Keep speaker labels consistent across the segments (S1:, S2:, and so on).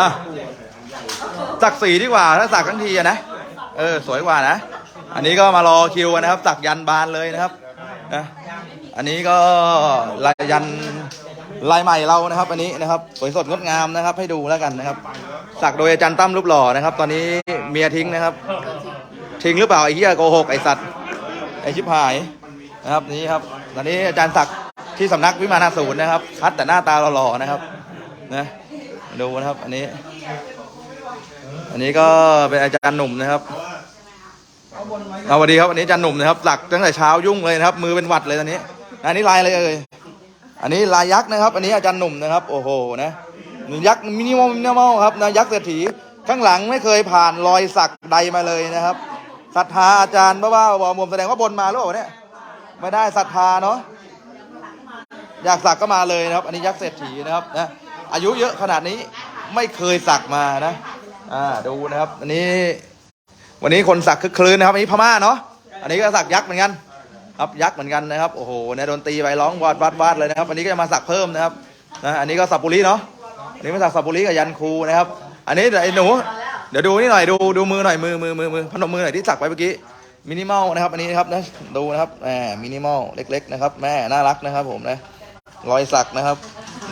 S1: อะสักสีดีกว่าถ้าสักทั้งทีอะนะเออสวยกว่านะ อันนี้ก็มารอคิวกันนะครับ สักยันบานเลยนะครับนะอันนี้ก็ลายยันลายใหม่เรานะครับ อันนี้นะครับ สวยสดงดงามนะครับ ให้ดูแล้วกันนะครับ สักโดยอาจารย์ตั้มรูปหล่อนะครับ ตอนนี้เมียทิ้งนะครับ ทิ้งหรือเปล่าไอ้เหี้ยโกหกไอ้สัตว์ไอ้ชิบหายนะครับนี่ครับ ตอนนี้อาจารย์ศักที่สำนักวิมานาศูนย์นะครับ คัดแต่หน้าตาหล่อๆนะครับนะ ดูนะครับ อันนี้ อันนี้ก็เป็นอาจารย์หนุ่มนะครับเอาสวัสดีครับอันนี้อาจารย์หนุ่มนะครับสักตั้งแต่เช้ายุ่งเลยนะครับ มือเป็นหวัดเลยตอนนี้ อันนี้ลายอะไรเอ่ยอันนี้ลายยักษ์นะครับ อันนี้อาจารย์หนุ่มนะครับ โอ้โหนะยักษ์มินิมอลมินิมอลครับนะยักษ์เศรษฐีข้างหลังไม่เคยผ่านรอยสักใดมาเลยนะครับศรัทธาอาจารย์บ้าบ้าบอมวมแสดงว่าบนมาหรือเปล่าเนี่ยไม่ได้ศรัทธาเนาะอยากสักก็มาเลยนะครับ อันนี้ยักษ์เศรษฐีนะครับนะ อายุเยอะขนาดนี้ไม่เคยสักมานะอ่าดูนะครับ อันนี้ วันนี้คนสักคึกคลื้นนะครับอันนี้พม่าเนาะอันนี้ก็สักยักษ์เหมือนกันครับยักษ์เหมือนกันนะครับโอ้โหเนี่ยโดนตีไปร้องวาดวาดวาดเลยนะครับ อันนี้ก็จะมาสักเพิ่มนะครับนะอันนี้ก็สับปุริเนาะอันนี้มาสักสับปุริกับยันครูนะครับ อันนี้เดี๋ยวไอ้หนู เดี๋ยวดูนี่หน่อยดูดูมือหน่อยมือมือมือมือพนมมือหน่อยที่สักไปเมื่อกี้มินิมอลนะครับอันนี้นะครับนะดูนะครับแหมมินิมอลเล็ก ๆ นะครับ แม่น่ารักนะครับ ผมนะรอยสักนะครับ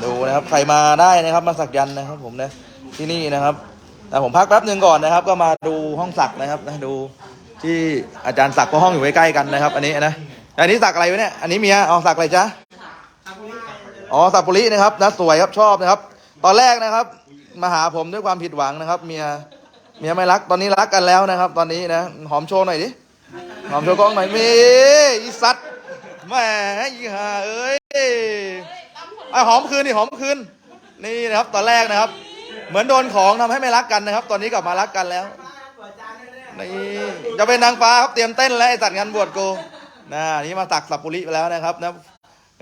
S1: ดูนะครับใครมาได้นะครับมาสักยันนะครับ ผมนะที่นี่นะครับแต่ผมพักแป๊บหนึ่งก่อนนะครับ ก็มาดูห้องสักนะครับนะดูที่อาจารย์สักก็ห้องอยู่ใกล้ๆกันนะครับ อันนี้นะอันนี้สักอะไรวะเนี่ยอันนี้เมียเอาสักอะไรจ๊ะอ๋อสักปุรินะครับนะสวยครับชอบนะครับ ตอนแรกนะครับ มาหาผมด้วยความผิดหวังนะครับ เมียเมียไม่รักตอนนี้รักกันแล้วนะครับ ตอนนี้นะหอมโชว์หน่อยดิหอมโชว์กล้องหน่อยมีอีสัตว์แหมอีห่าเอ้ย ไอหอมคืนนี่หอมคืนนี่นะครับตอนแรกนะครับ เหมือนโดนของทำให้ไม่รักกันนะครับ ตอนนี้กลับมารักกันแล้วนี่จะเป็นนางฟ้าครับเตรียมเต้นแล้วไอ้สัตว์งานบวชกูนะนี่มาตักสับปุริไปแล้วนะครับนะ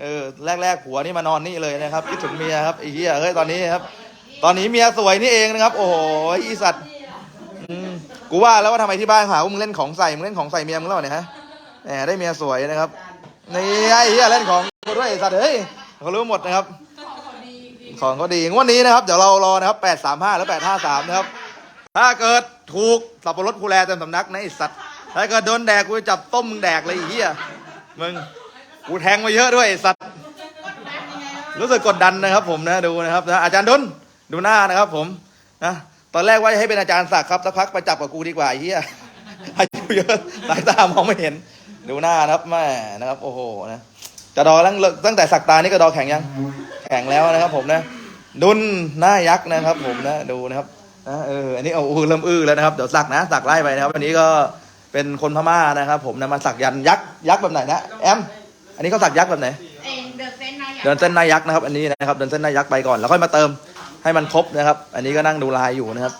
S1: เออแรกๆผัวนี่มานอนนี่เลยนะครับคิดถึงเมียครับไอ้เหี้ยเฮ้ยตอนนี้ครับ ตอนนี้เมียสวยนี่เองนะครับ โอ้โหอีสัตว์อืมกูว่าแล้วว่าทำไมที่บ้านหาว่ามึงเล่นของใส่มึงเล่นของใส่เมียมึงแล้วเนี่ยฮะแหมได้เมียสวยนะครับนี่ไอ้เหี้ยเล่นของกูด้วยไอ้สัตว์เฮ้ย เขารู้หมดนะครับ ของก็ดีงวดนี้นะครับ เดี๋ยวเรารอนะครับแปดสามห้าแล้วแปดห้าสามนะครับ ถ้าเกิดถูกสับปะรดกูแลเต็มสำนักนะไอสัตว์ ถ้าเกิดโดนแดกกูจะจับต้มมึงแดกเลยไอ้เหี้ย มึง กูแทงมาเยอะด้วยไอสัตว์ รู้สึกกดดันนะครับ ผมนะดูนะครับนะอาจารย์ดุนดูหน้านะครับ ผมนะตอนแรกว่าจะให้เป็นอาจารย์ศักดิ์ครับสักพักไปจับกับกูดีกว่าไอ้เหี้ยอายุเยอะสายตามองไม่เห็น ดูหน้านะครับแม่นะครับ โอ้โหนะ จะดอตั้งตั้งแต่สักตานี่ก็ดอแข็งยัง แข็งแล้วนะครับ ผมนะดุนหน้ายักษ์นะครับ ผมนะดูนะครับนะเอออันนี้เอาอื้อเริ่มอื้อแล้วนะครับเดี๋ยวสักนะสักไล่ไปนะครับอันนี้ก็เป็นคนพม่านะครับ ผมนะมาสักยันยักษ์ยักษ์แบบไหนนะแอมอันนี้เขาสักยักษ์แบบไหน
S2: เองเดินเส้นใน
S1: เดินเส้นหน้ายักษ์นะครับ อันนี้นะครับเดินเส้นหน้ายักษ์ไปก่อนแล้วค่อยมาเติมให้มันครบนะครับ อันนี้ก็นั่งดูลายอยู่นะครับ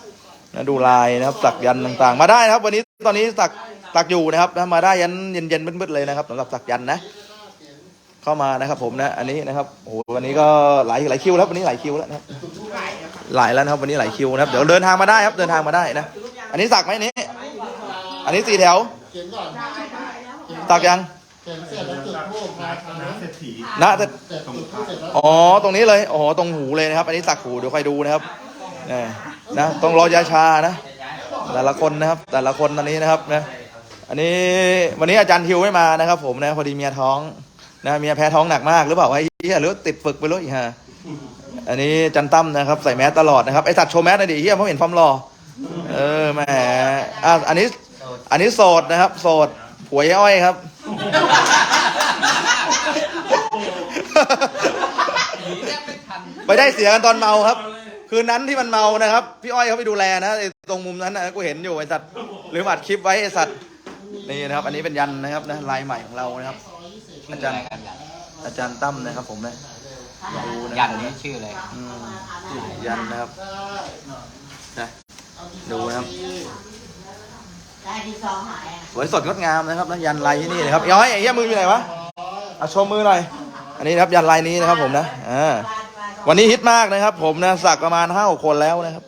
S1: นะดูลายนะครับสักยันต์ต่างๆ มาได้นะครับ วันนี้ตอนนี้สักสักอยู่นะครับนะมาได้ยันเย็นๆมืดๆเลยนะครับสำหรับสักยันต์นะ เข้ามานะครับผมนะ อันนี้นะครับโอ้โหวันนี้ก็หลายหลายคิวแล้ววันนี้หลายคิวแล้วนะครับหลายแล้วนะครับวันนี้หลายคิวนะครับเดี๋ยวเดินทางมาได้ครับเดินทางมาได้นะ อันนี้สักไหมอันนี้ อันนี้สี่แถว
S3: เขียนก่อน
S1: สักยัง
S3: เขียนเสร็จแล้วจุดทูบนะ
S4: เศรษฐี
S1: นะแต่
S3: เสร็จจุดทูบเสร็จแล้ว
S1: อ๋อตรงนี้เลยอ๋อตรงหูเลยนะครับ อันนี้สักหูเดี๋ยวใครดูนะครับนี่นะต้องรอยาชานะ แต่ละคนนะครับ แต่ละคนตอนนี้นะครับนะอันนี้วันนี้อาจารย์ทิวไม่มานะครับ ผมนะพอดีเมียท้อง นะเมียแพ้ท้องหนักมากหรือเปล่าไอ้เหี้ยหรือติดฝึกไปเลยอีกฮะอันนี้จันตั้มนะครับใส่แมสตลอดนะครับไอสัตว์โชว์แมสหน่อยดิเหี้ยเพราะเห็นความรอเออแหมอะอันนี้ อันนี้โสดนะครับ โสดผัวยอ้อยครับไปได้เสียกันตอนเมาครับ คืนนั้นที่มันเมานะครับ พี่อ้อยเขาไปดูแลนะตรงมุมนั้นนะกูเห็นอยู่ไอสัตว์หรืออัดคลิปไว้ไอสัตว์นี่นะครับ อันนี้เป็นยันนะครับนะลายใหม่ของเรานะครับ อาจารย์ อาจารย์ตั้มนะครับผมนะดูนะค
S5: ยั
S1: รับ
S5: นนี้ชื่ออะไร
S1: อืมยันนะครับนะดูนะครับ
S2: ได้ที่สองหายอะ
S1: สวยสดงดงามนะครับนะยันลายที่นี่นะครับย้อยไอ้เหี้ยมืออยู่ไหนวะเอาโชว์มือหน่อยอันนี้นะครับยันลายนี้นะครับผมนะอ่าวันนี้ฮิตมากนะครับ ผมนะสักประมาณห้าคนแล้วนะครับ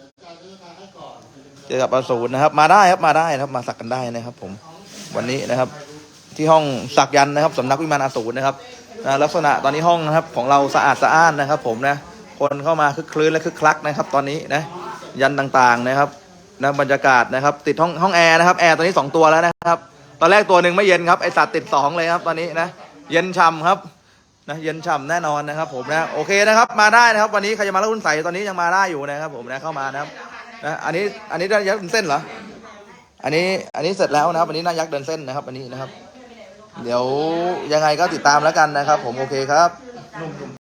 S1: เจอกับอสูรนะครับ มาได้ครับมาได้นะครับมาสักกันได้นะครับ ผมวันนี้นะครับ ที่ห้องสักยันนะครับสำนักวิมานอสูรนะครับนะลักษณะตอนนี้ห้องนะครับของเราสะอาดสะอ้านนะครับ ผมนะคนเข้ามาคึกคลื้นและคึกคลักนะครับ ตอนนี้นะยันต่างๆนะครับนะบรรยากาศนะครับ ติดห้องห้องแอร์นะครับแอร์ตอนนี้สองตัวแล้วนะครับ ตอนแรกตัวหนึ่งไม่เย็นครับไอสัตว์ติดสองเลยครับตอนนี้นะเย็นช่ำครับนะเย็นช่ำแน่นอนนะครับ ผมนะโอเคนะครับ มาได้นะครับ วันนี้ใครจะมาเล่าหุ้นใส่ตอนนี้ยังมาได้อยู่นะครับ ผมนะเข้ามานะครับนะอันนี้อันนี้ได้ยักษ์เดินเส้นเหรออันนี้อันนี้เสร็จแล้วนะครับอันนี้น่ายักษ์เดินเส้นนะครับ อันนี้นะครับ เดี๋ยวยังไงก็ติดตามแล้วกันนะครับ ผมโอเคครับ